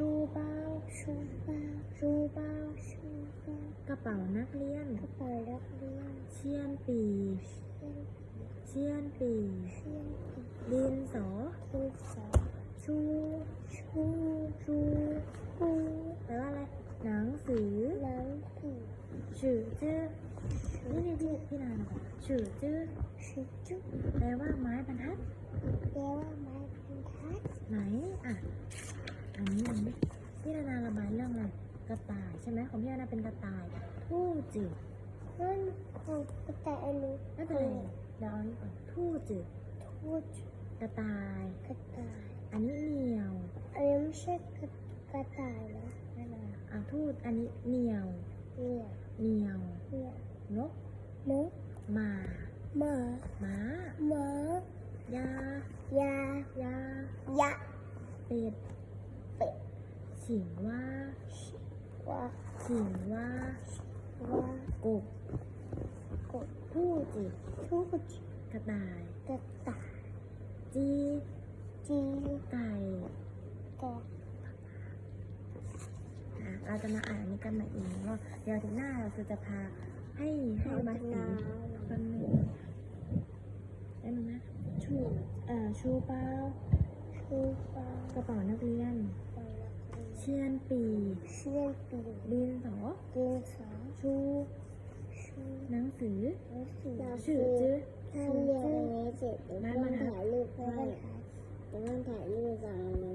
ชูเบาชูเบาชูเบาชูเบากระเป๋านักเรียน กระเป๋านักเรียนเชียนปีเชียนปีเชียนปีดินสอดินสอชูชูชูชูแปลว่าอะไรหนังสือหนังสือชื่อจื้อนี่นี่นี่พี่นานบอกชื่อจื้อชื่อจื้อแปลว่าไม้บรรทัดแปลว่าไม้บรรทัดไหนอะ ช่ไหมของพี่นานาเป็นกระต่ายทู่จืดนั่นของกระต่ายอันนี้ไม่เป็นไรเดี๋ยวเอาอันนี้ก่อนทู่จืดทูดกระต่ายกระต่าย อันนี้เหนียวอันนี้ไม่ใช่กระกระต่ายนะไม่เป็นไรอะทูดอันนี้เหนียวเนี่ยเหนียวเนี่ยนกนกหมาหมาม้าหมายายายายะเป็ดเป็ดฉิงว่า ว่าฉิงว่าว่ากบกดทู่จืดทูดกระต่ายกระต่ายจีจีไก่แกะอะเราจะมาอ่านนี้กันใหม่อีกรอบเดี๋ยวถึงหน้าเราจะพาให้ให้มาสีแป๊บนึงแป๊บนึงนะชูเอ่อชูเป้าชูฟ้ากระเป๋านักเรียน เชียนปีเชี่ยนปีดินสอดินสอชูชูหนังสือหนังสือชื่อจื้อถ้าเรียนอันนี้เสร็จเดี๋ยวต้องถ่ายรูปให้เดี๋ยวต้องถ่ายรูปกับ